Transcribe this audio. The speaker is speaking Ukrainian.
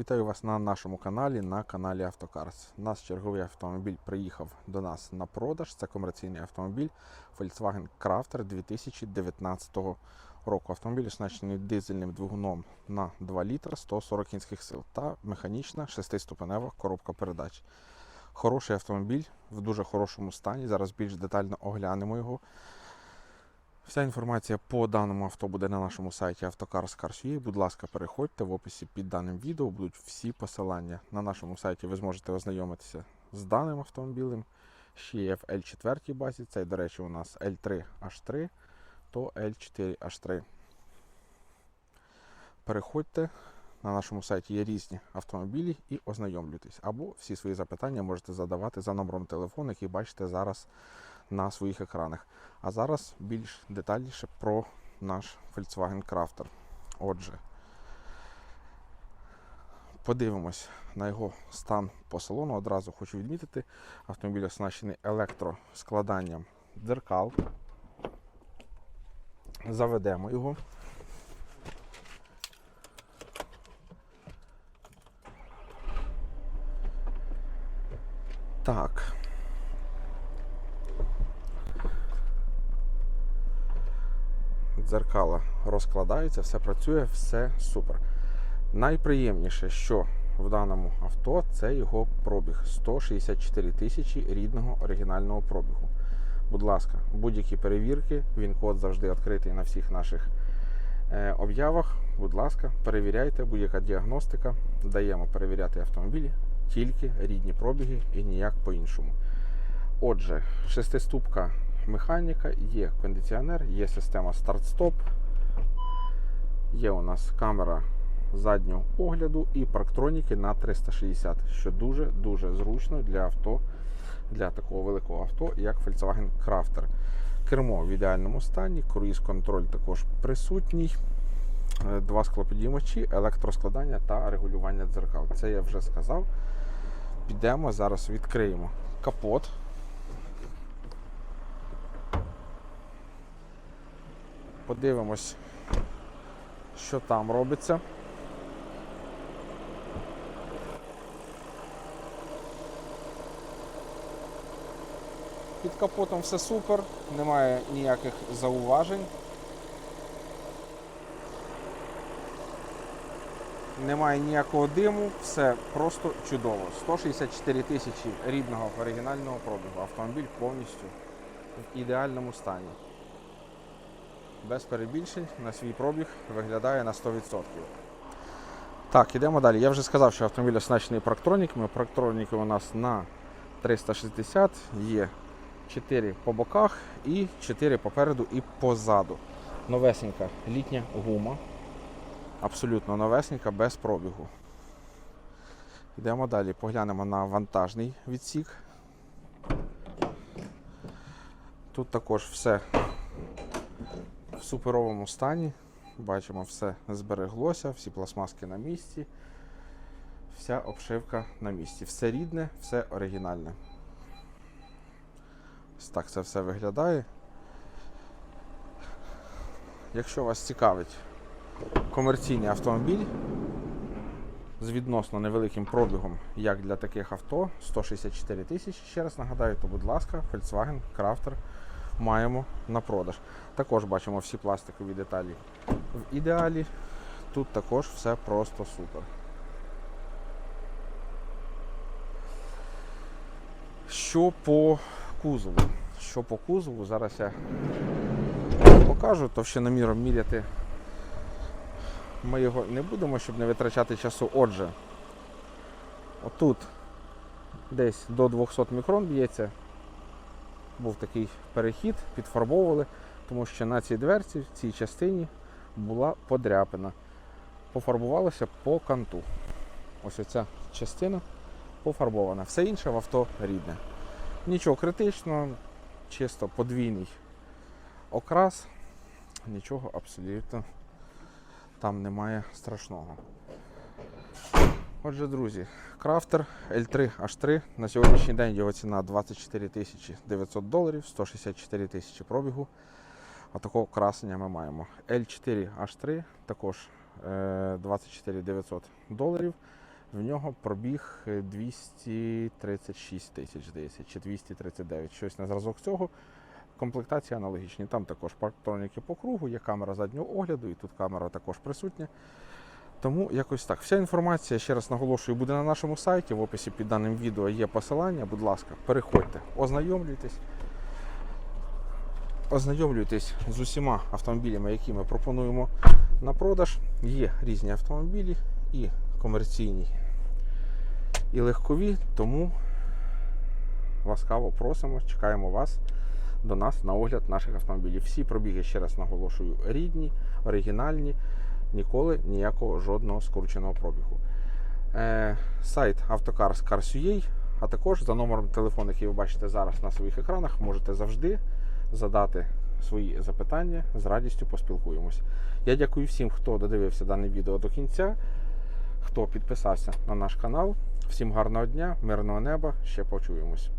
Вітаю вас на нашому каналі, на каналі Автокарс. Наш черговий автомобіль приїхав до нас на продаж. Це комерційний автомобіль Volkswagen Crafter 2019 року. Автомобіль оснащений дизельним двигуном на 2 літра 140 кінських сил та механічна шестиступенева коробка передач. Хороший автомобіль в дуже хорошому стані. Зараз більш детально оглянемо його. Вся інформація по даному авто буде на нашому сайті автокарс.car.ua. Будь ласка, переходьте в описі під даним відео, будуть всі посилання. На нашому сайті ви зможете ознайомитися з даним автомобілем. Ще є в L4 базі, це, до речі, у нас L3H3, то L4H3. Переходьте. На нашому сайті є різні автомобілі і ознайомлюйтесь. Або всі свої запитання можете задавати за номером телефону, який бачите зараз на своїх екранах. А зараз більш детальніше про наш Volkswagen Crafter. Отже, подивимось на його стан по салону. Одразу хочу відмітити, автомобіль оснащений електроскладанням дзеркал. Заведемо його. Так. Дзеркала розкладаються, все працює, все супер. Найприємніше, що в даному авто, це його пробіг 164 тисячі рідного оригінального пробігу. Будь ласка, будь-які перевірки, він код завжди відкритий на всіх наших е, об'явах. Будь ласка, перевіряйте, будь-яка діагностика. Даємо перевіряти автомобілі, тільки рідні пробіги і ніяк по-іншому. Отже, шестиступка механіка, є кондиціонер, є система старт-стоп, є у нас камера заднього огляду і парктроніки на 360, що дуже-дуже зручно для авто, для такого великого авто, як Volkswagen Crafter. Кермо в ідеальному стані, круїз-контроль також присутній. Е, Два склопідіймачі, електроскладання та регулювання дзеркал. Це я вже сказав. Підемо, зараз відкриємо капот. Подивимось, що там робиться. Під капотом все супер, немає ніяких зауважень. Немає ніякого диму, все просто чудово. 164 тисячі рідного оригінального пробігу. Автомобіль повністю в ідеальному стані без перебільшень на свій пробіг виглядає на 100%. Так, ідемо далі. Я вже сказав, що автомобіль оснащений парктроніками. Парктроніки у нас на 360, є 4 по боках і 4 попереду і позаду. Новесенька літня гума. Абсолютно новесенька, без пробігу. Йдемо далі, поглянемо на вантажний відсік. Тут також все в суперовому стані. Бачимо, все збереглося, всі пластмаски на місці, вся обшивка на місці. Все рідне, все оригінальне. Так це все виглядає. Якщо вас цікавить комерційний автомобіль з відносно невеликим пробігом, як для таких авто, 164 тисячі, ще раз нагадаю, то будь ласка, Volkswagen Crafter маємо на продаж. Також бачимо всі пластикові деталі в ідеалі. Тут також все просто супер. Що по кузову? Що по кузову? Зараз я покажу, товщиноміром міряти ми його не будемо, щоб не витрачати часу. Отже, отут десь до 200 мікрон б'ється був такий перехід, підфарбовували, тому що на цій дверці, в цій частині була подряпина. Пофарбувалося по канту. Ось оця частина пофарбована. Все інше в авто рідне. Нічого критичного, чисто подвійний окрас, нічого абсолютно там немає страшного. Отже, друзі, крафтер L3H3. На сьогоднішній день його ціна 24 тисячі 900 доларів, 164 тисячі пробігу. А такого красення ми маємо. L4H3 також е, 24 900 доларів. В нього пробіг е, 236 тисяч, здається, чи 239, щось на зразок цього. Комплектація аналогічні. Там також парктроніки по кругу, є камера заднього огляду, і тут камера також присутня. Тому якось так. Вся інформація, ще раз наголошую, буде на нашому сайті. В описі під даним відео є посилання. Будь ласка, переходьте, ознайомлюйтесь. Ознайомлюйтесь з усіма автомобілями, які ми пропонуємо на продаж. Є різні автомобілі і комерційні, і легкові, тому ласкаво просимо, чекаємо вас до нас на огляд наших автомобілів. Всі пробіги, ще раз наголошую, рідні, оригінальні, ніколи ніякого жодного скрученого пробігу. Е, сайт Автокарс Cars.ua, а також за номером телефону, який ви бачите зараз на своїх екранах, можете завжди задати свої запитання. З радістю поспілкуємось. Я дякую всім, хто додивився дане відео до кінця, хто підписався на наш канал. Всім гарного дня, мирного неба, ще почуємось.